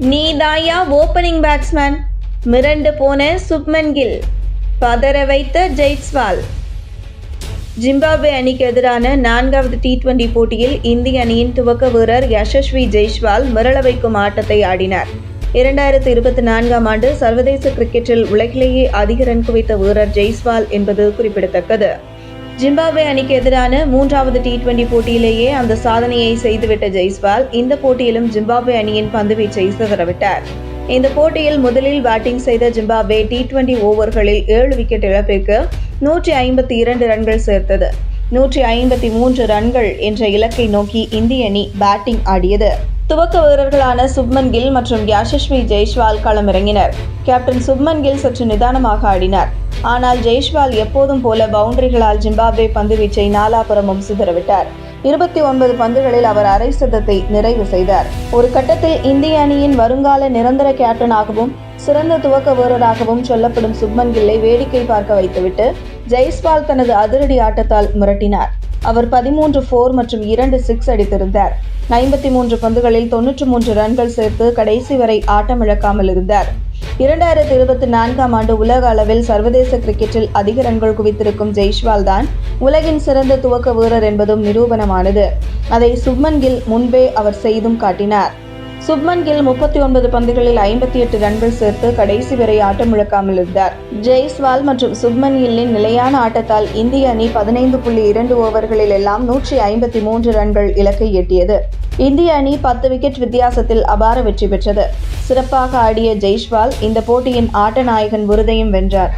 நீதாயா opening batsman மிரண்டு போன சுப்மன் கில். பதற வைத்த ஜெய்ஸ்வால். ஜிம்பாப்வே அணிக்கு எதிரான நான்காவது டி டுவெண்டி போட்டியில் இந்திய அணியின் துவக்க வீரர் யசஸ்வி ஜெய்ஸ்வால் மிரள வைக்கும் ஆட்டத்தை ஆடினார். இரண்டாயிரத்து இருபத்தி நான்காம் ஆண்டு சர்வதேச கிரிக்கெட்டில் உலகிலேயே அதிக ரன் குவித்த வீரர் ஜெய்ஸ்வால் என்பது குறிப்பிடத்தக்கது. ஜிம்பாப்வே அணிக்கு எதிரான மூன்றாவது டி டுவெண்டி போட்டியிலேயே அந்த சாதனையை செய்துவிட்ட ஜெய்ஸ்வால் இந்த போட்டியிலும் ஜிம்பாப்வே அணியின் பந்துவீச்சை சிதறவிட்டார். இந்த போட்டியில் முதலில் பேட்டிங் செய்த ஜிம்பாப்வே டி டுவெண்டி ஓவர்களில் ஏழு விக்கெட் இழப்பிற்கு நூற்றி ஐம்பத்தி இரண்டு ரன்கள் சேர்த்தது. நூற்றி ஐம்பத்தி மூன்று ரன்கள் என்ற இலக்கை நோக்கி இந்திய அணி பேட்டிங் ஆடியது. துவக்க வீரர்களான சுப்மன் கில் மற்றும் யாஷஸ்வி ஜெய்ஸ்வால் களமிறங்கினர். கேப்டன் சுப்மன் கில் சற்று நிதானமாக ஆடினார். ஆனால் ஜெய்ஷ்வால் எப்போதும் போல பவுண்டரிகளால் ஜிம்பாப்வே பந்துவீச்சை நாலாபுரமும் சிதறவிட்டார். இருபத்தி ஒன்பது பந்துகளில் அவர் அரை சதத்தை நிறைவு செய்தார். ஒரு கட்டத்தில் இந்திய அணியின் வருங்கால நிரந்தர கேப்டனாகவும் சிறந்த துவக்க வீரராகவும் சொல்லப்படும் சுப்மன் கில்லை வேடிக்கை பார்க்க வைத்துவிட்டு ஜெய்ஸ்வால் தனது அதிரடி ஆட்டத்தால் மிரட்டினார். அவர் பதிமூன்று ஃபோர் மற்றும் இரண்டு சிக்ஸ் அடித்திருந்தார். ஐம்பத்தி மூன்று பந்துகளில் தொன்னூற்று மூன்று ரன்கள் சேர்த்து கடைசி வரை ஆட்டமிழக்காமல் இருந்தார். இரண்டாயிரத்தி இருபத்தி நான்காம் ஆண்டு உலக அளவில் சர்வதேச கிரிக்கெட்டில் அதிக ரன்கள் குவித்திருக்கும் ஜெய்ஷ்வால் தான் உலகின் சிறந்த துவக்க வீரர் என்பதும் நிரூபணமானது. அதை சுப்மன் கில் முன்பே அவர் செய்தும் காட்டினார். சுப்மன் கில் முப்பத்தி ஒன்பது பந்துகளில் ஐம்பத்தி எட்டு ரன்கள் சேர்த்து கடைசி வரை ஆட்டமிழக்காமல் இருந்தார். ஜெய்ஸ்வால் மற்றும் சுப்மன் கில்லின் நிலையான ஆட்டத்தால் இந்திய அணி பதினைந்து புள்ளி இரண்டு ஓவர்களில் எல்லாம் நூற்றி ஐம்பத்தி மூன்று ரன்கள் இலக்கை எட்டியது. இந்திய அணி பத்து விக்கெட் வித்தியாசத்தில் அபார வெற்றி பெற்றது. சிறப்பாக ஆடிய ஜெய்ஸ்வால் இந்த போட்டியின் ஆட்ட நாயகன் விருதையும் வென்றார்.